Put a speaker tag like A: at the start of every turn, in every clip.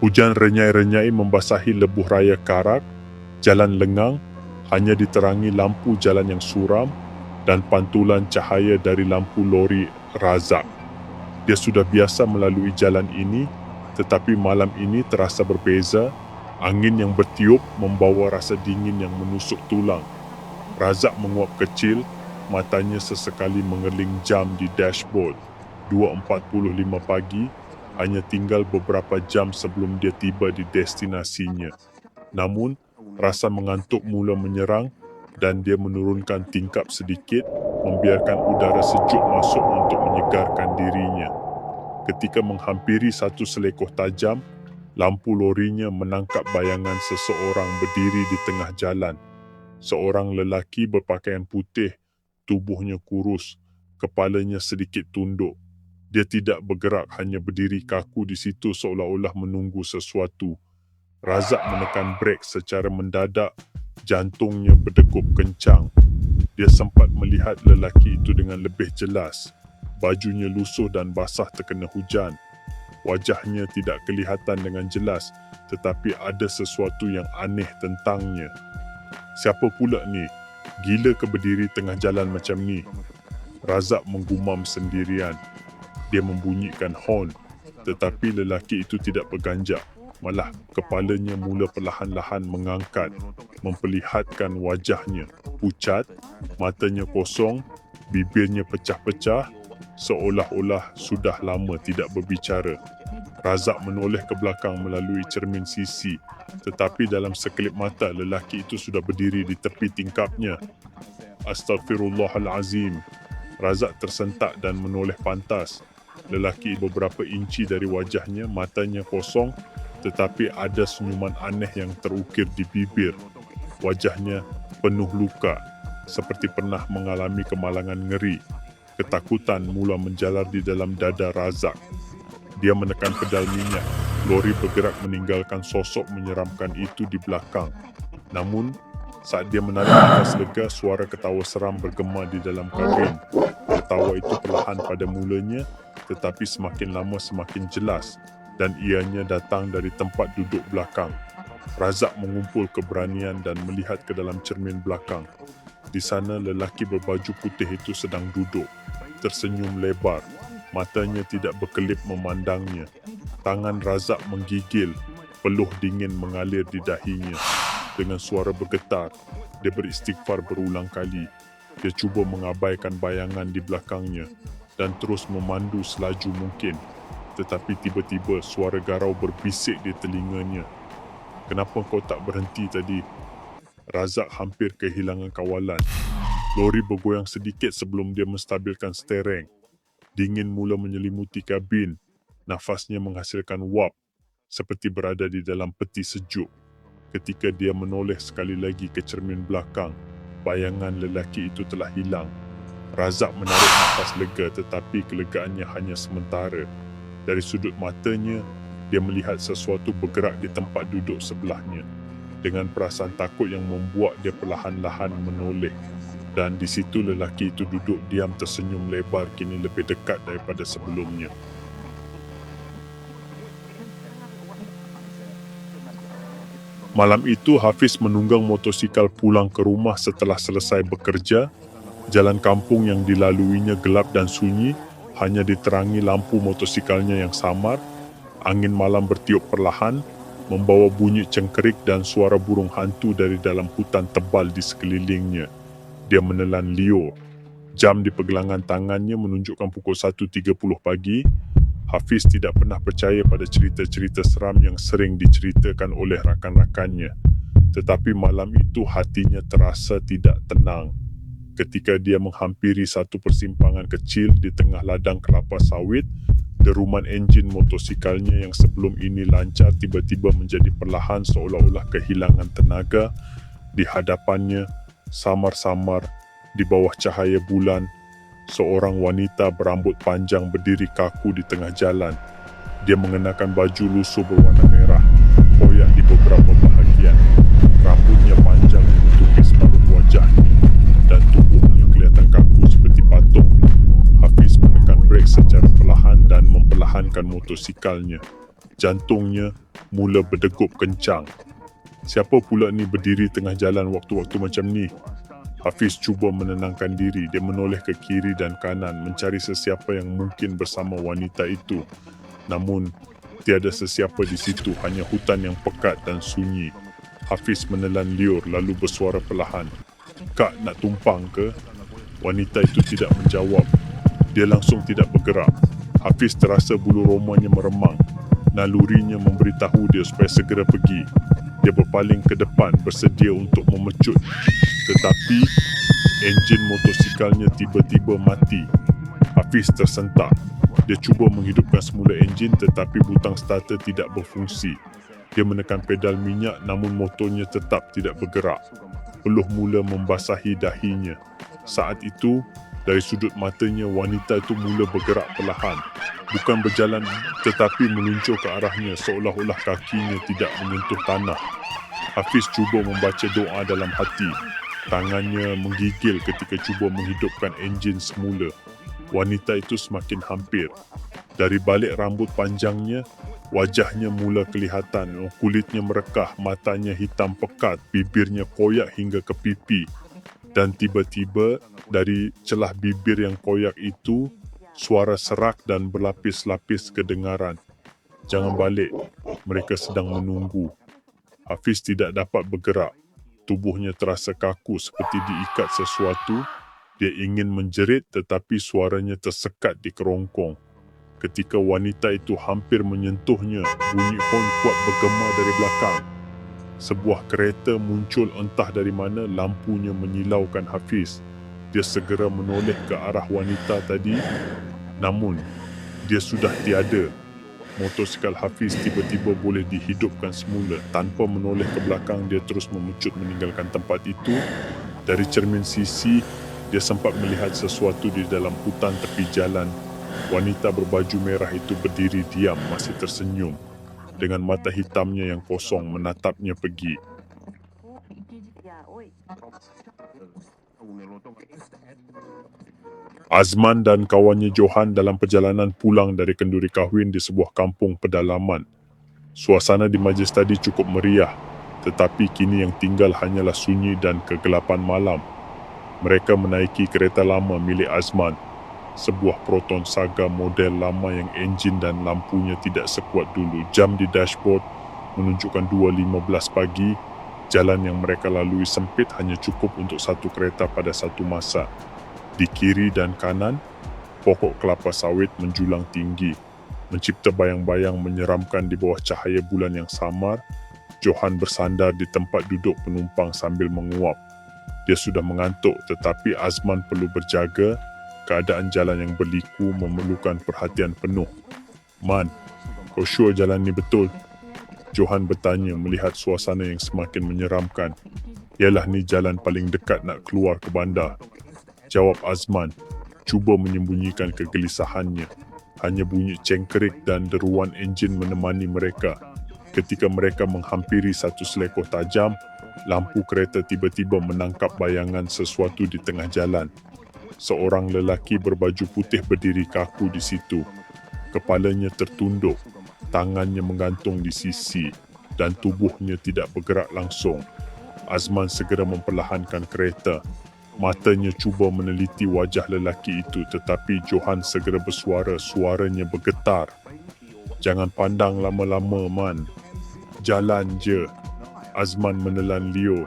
A: Hujan renyai-renyai membasahi lebuh raya Karak, jalan lengang hanya diterangi lampu jalan yang suram dan pantulan cahaya dari lampu lori Razak. Dia sudah biasa melalui jalan ini tetapi malam ini terasa berbeza. Angin yang bertiup membawa rasa dingin yang menusuk tulang. Razak menguap kecil, matanya sesekali mengerling jam di dashboard. 2.45 pagi, hanya tinggal beberapa jam sebelum dia tiba di destinasinya. Namun, rasa mengantuk mula menyerang dan dia menurunkan tingkap sedikit, membiarkan udara sejuk masuk untuk menyegarkan dirinya. Ketika menghampiri satu selekoh tajam, lampu lorinya menangkap bayangan seseorang berdiri di tengah jalan. Seorang lelaki berpakaian putih, tubuhnya kurus, kepalanya sedikit tunduk. Dia tidak bergerak, hanya berdiri kaku di situ seolah-olah menunggu sesuatu. Razak menekan brek secara mendadak, jantungnya berdegup kencang. Dia sempat melihat lelaki itu dengan lebih jelas. Bajunya lusuh dan basah terkena hujan. Wajahnya tidak kelihatan dengan jelas tetapi ada sesuatu yang aneh tentangnya. Siapa pula ni? Gila ke berdiri tengah jalan macam ni? Razak menggumam sendirian. Dia membunyikan horn tetapi lelaki itu tidak berganjak. Malah kepalanya mula perlahan-lahan mengangkat, memperlihatkan wajahnya pucat, matanya kosong, bibirnya pecah-pecah, seolah-olah sudah lama tidak berbicara. Razak menoleh ke belakang melalui cermin sisi tetapi dalam sekelip mata lelaki itu sudah berdiri di tepi tingkapnya. Astaghfirullahalazim. Razak tersentak dan menoleh pantas. Lelaki beberapa inci dari wajahnya, matanya kosong tetapi ada senyuman aneh yang terukir di bibir. Wajahnya penuh luka seperti pernah mengalami kemalangan ngeri. Ketakutan mula menjalar di dalam dada Razak. Dia menekan pedal minyak. Lori bergerak meninggalkan sosok menyeramkan itu di belakang. Namun, saat dia menarik nafas lega, suara ketawa seram bergema di dalam kabin. Ketawa itu perlahan pada mulanya, tetapi semakin lama semakin jelas dan ianya datang dari tempat duduk belakang. Razak mengumpul keberanian dan melihat ke dalam cermin belakang. Di sana lelaki berbaju putih itu sedang duduk, tersenyum lebar Matanya tidak berkelip memandangnya. Tangan Razak menggigil, peluh dingin mengalir di dahinya. Dengan suara bergetar, dia beristighfar berulang kali. Dia cuba mengabaikan bayangan di belakangnya dan terus memandu selaju mungkin. Tetapi tiba-tiba suara garau berbisik di telinganya. Kenapa kau tak berhenti tadi? Razak hampir kehilangan kawalan. Lori bergoyang sedikit sebelum dia menstabilkan stereng. Dingin mula menyelimuti kabin. Nafasnya menghasilkan wap seperti berada di dalam peti sejuk. Ketika dia menoleh sekali lagi ke cermin belakang, bayangan lelaki itu telah hilang. Razak menarik nafas lega tetapi kelegaannya hanya sementara. Dari sudut matanya, dia melihat sesuatu bergerak di tempat duduk sebelahnya. Dengan perasaan takut yang membuat dia perlahan-lahan menoleh dan di situ lelaki itu duduk diam tersenyum lebar kini lebih dekat daripada sebelumnya. Malam itu Hafiz menunggang motosikal pulang ke rumah setelah selesai bekerja. Jalan kampung yang dilaluinya gelap dan sunyi, hanya diterangi lampu motosikalnya yang samar. Angin malam bertiup perlahan, membawa bunyi cengkerik dan suara burung hantu dari dalam hutan tebal di sekelilingnya dia menelan Leo. Jam di pergelangan tangannya menunjukkan pukul 1.30 pagi. Hafiz tidak pernah percaya pada cerita-cerita seram yang sering diceritakan oleh rakan-rakannya. Tetapi malam itu hatinya terasa tidak tenang. Ketika dia menghampiri satu persimpangan kecil di tengah ladang kelapa sawit, deruman enjin motosikalnya yang sebelum ini lancar tiba-tiba menjadi perlahan seolah-olah kehilangan tenaga di hadapannya samar-samar di bawah cahaya bulan, seorang wanita berambut panjang berdiri kaku di tengah jalan. Dia mengenakan baju lusuh berwarna merah, koyak di beberapa bahagian. Memperlahankan motosikalnya. Jantungnya mula berdegup kencang. Siapa pula ni berdiri tengah jalan waktu-waktu macam ni? Hafiz cuba menenangkan diri. Dia menoleh ke kiri dan kanan mencari sesiapa yang mungkin bersama wanita itu. Namun, tiada sesiapa di situ. Hanya hutan yang pekat dan sunyi. Hafiz menelan liur lalu bersuara perlahan. Kak nak tumpang ke? Wanita itu tidak menjawab. Dia langsung tidak bergerak. Hafiz terasa bulu romanya meremang. Nalurinya memberitahu dia supaya segera pergi. Dia berpaling ke depan bersedia untuk memecut. Tetapi, enjin motosikalnya tiba-tiba mati. Hafiz tersentak. Dia cuba menghidupkan semula enjin tetapi butang starter tidak berfungsi. Dia menekan pedal minyak namun motornya tetap tidak bergerak. Peluh mula membasahi dahinya. Saat itu, dari sudut matanya wanita itu mula bergerak perlahan. Bukan berjalan tetapi meluncur ke arahnya seolah-olah kakinya tidak menyentuh tanah. Hafiz cuba membaca doa dalam hati. Tangannya menggigil ketika cuba menghidupkan enjin semula. Wanita itu semakin hampir. Dari balik rambut panjangnya, wajahnya mula kelihatan. Kulitnya merekah, matanya hitam pekat, bibirnya koyak hingga ke pipi. Dan tiba-tiba dari celah bibir yang koyak itu, suara serak dan berlapis-lapis kedengaran. Jangan balik, mereka sedang menunggu. Hafiz tidak dapat bergerak. Tubuhnya terasa kaku seperti diikat sesuatu. Dia ingin menjerit tetapi suaranya tersekat di kerongkong. Ketika wanita itu hampir menyentuhnya, bunyi hon kuat bergema dari belakang. Sebuah kereta muncul entah dari mana lampunya menyilaukan Hafiz. Dia segera menoleh ke arah wanita tadi. Namun, dia sudah tiada. Motosikal Hafiz tiba-tiba boleh dihidupkan semula. Tanpa menoleh ke belakang, dia terus memucut meninggalkan tempat itu. Dari cermin sisi, dia sempat melihat sesuatu di dalam hutan tepi jalan. Wanita berbaju merah itu berdiri diam masih tersenyum. Dengan mata hitamnya yang kosong menatapnya pergi. Azman dan kawannya Johan dalam perjalanan pulang dari kenduri kahwin di sebuah kampung pedalaman. Suasana di majlis tadi cukup meriah, tetapi kini yang tinggal hanyalah sunyi dan kegelapan malam. Mereka menaiki kereta lama milik Azman, sebuah Proton Saga model lama yang enjin dan lampunya tidak sekuat dulu. Jam di dashboard menunjukkan 2.15 pagi. Jalan yang mereka lalui sempit hanya cukup untuk satu kereta pada satu masa. Di kiri dan kanan, pokok kelapa sawit menjulang tinggi, mencipta bayang-bayang menyeramkan di bawah cahaya bulan yang samar. Johan bersandar di tempat duduk penumpang sambil menguap. Dia sudah mengantuk tetapi Azman perlu berjaga. Keadaan jalan yang berliku memerlukan perhatian penuh. Man, kau sure jalan ni betul? Johan bertanya melihat suasana yang semakin menyeramkan. Ialah ni jalan paling dekat nak keluar ke bandar. Jawab Azman, cuba menyembunyikan kegelisahannya. Hanya bunyi cengkerik dan deruan enjin menemani mereka. Ketika mereka menghampiri satu selekoh tajam, lampu kereta tiba-tiba menangkap bayangan sesuatu di tengah jalan. Seorang lelaki berbaju putih berdiri kaku di situ. Kepalanya tertunduk, tangannya menggantung di sisi dan tubuhnya tidak bergerak langsung. Azman segera memperlahankan kereta Matanya cuba meneliti wajah lelaki itu tetapi Johan segera bersuara, suaranya bergetar. Jangan pandang lama-lama, Man. Jalan je. Azman menelan Leo.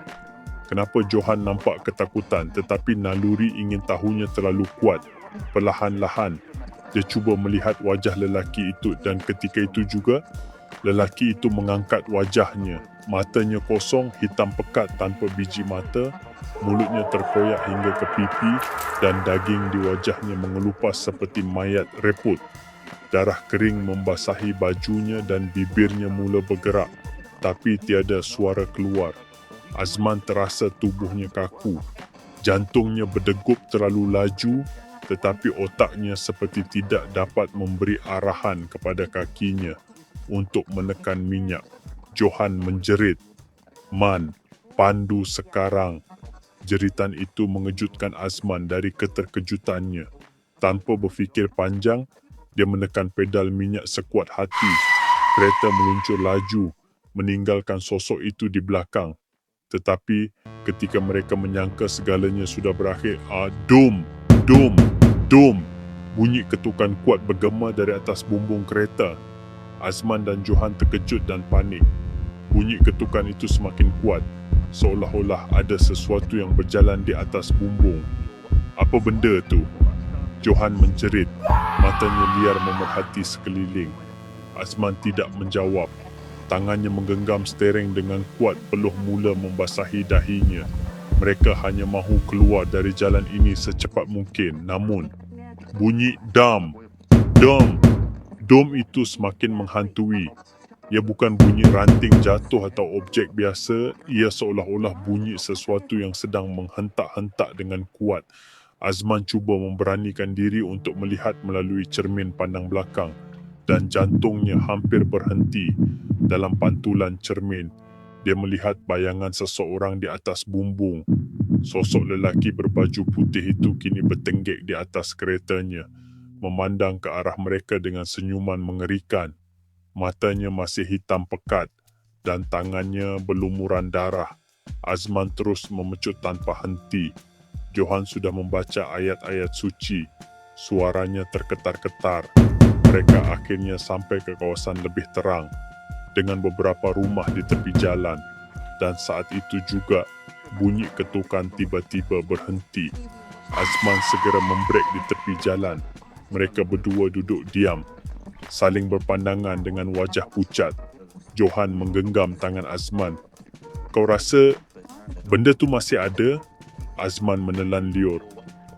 A: Kenapa Johan nampak ketakutan tetapi naluri ingin tahunya terlalu kuat. Perlahan-lahan, dia cuba melihat wajah lelaki itu dan ketika itu juga, lelaki itu mengangkat wajahnya. Matanya kosong, hitam pekat tanpa biji mata mulutnya terkoyak hingga ke pipi dan daging di wajahnya mengelupas seperti mayat reput. Darah kering membasahi bajunya dan bibirnya mula bergerak tapi tiada suara keluar. Azman terasa tubuhnya kaku. Jantungnya berdegup terlalu laju tetapi otaknya seperti tidak dapat memberi arahan kepada kakinya untuk menekan minyak. Johan menjerit. Man, pandu sekarang. Jeritan itu mengejutkan Azman dari keterkejutannya. Tanpa berfikir panjang, dia menekan pedal minyak sekuat hati. Kereta meluncur laju, meninggalkan sosok itu di belakang. Tetapi ketika mereka menyangka segalanya sudah berakhir, ah, dum, dum, dum. Bunyi ketukan kuat bergema dari atas bumbung kereta. Azman dan Johan terkejut dan panik. Bunyi ketukan itu semakin kuat, seolah-olah ada sesuatu yang berjalan di atas bumbung. Apa benda tu? Johan menjerit, matanya liar memerhati sekeliling. Azman tidak menjawab. Tangannya menggenggam steering dengan kuat peluh mula membasahi dahinya. Mereka hanya mahu keluar dari jalan ini secepat mungkin. Namun, bunyi dam, dam, dom itu semakin menghantui. Ia bukan bunyi ranting jatuh atau objek biasa. Ia seolah-olah bunyi sesuatu yang sedang menghentak-hentak dengan kuat. Azman cuba memberanikan diri untuk melihat melalui cermin pandang belakang dan jantungnya hampir berhenti dalam pantulan cermin. Dia melihat bayangan seseorang di atas bumbung. Sosok lelaki berbaju putih itu kini bertenggek di atas keretanya, memandang ke arah mereka dengan senyuman mengerikan. Matanya masih hitam pekat dan tangannya berlumuran darah. Azman terus memecut tanpa henti. Johan sudah membaca ayat-ayat suci. Suaranya terketar-ketar mereka akhirnya sampai ke kawasan lebih terang dengan beberapa rumah di tepi jalan dan saat itu juga bunyi ketukan tiba-tiba berhenti. Azman segera membrek di tepi jalan. Mereka berdua duduk diam, saling berpandangan dengan wajah pucat. Johan menggenggam tangan Azman. Kau rasa benda tu masih ada? Azman menelan liur.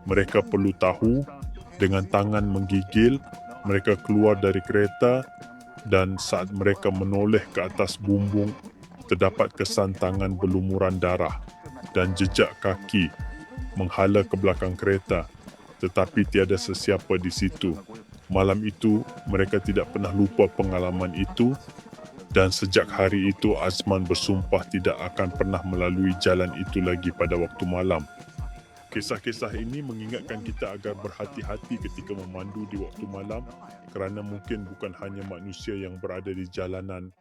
A: Mereka perlu tahu dengan tangan menggigil mereka keluar dari kereta dan saat mereka menoleh ke atas bumbung, terdapat kesan tangan berlumuran darah dan jejak kaki menghala ke belakang kereta tetapi tiada sesiapa di situ. Malam itu, mereka tidak pernah lupa pengalaman itu dan sejak hari itu Azman bersumpah tidak akan pernah melalui jalan itu lagi pada waktu malam. Kisah-kisah ini mengingatkan kita agar berhati-hati ketika memandu di waktu malam kerana mungkin bukan hanya manusia yang berada di jalanan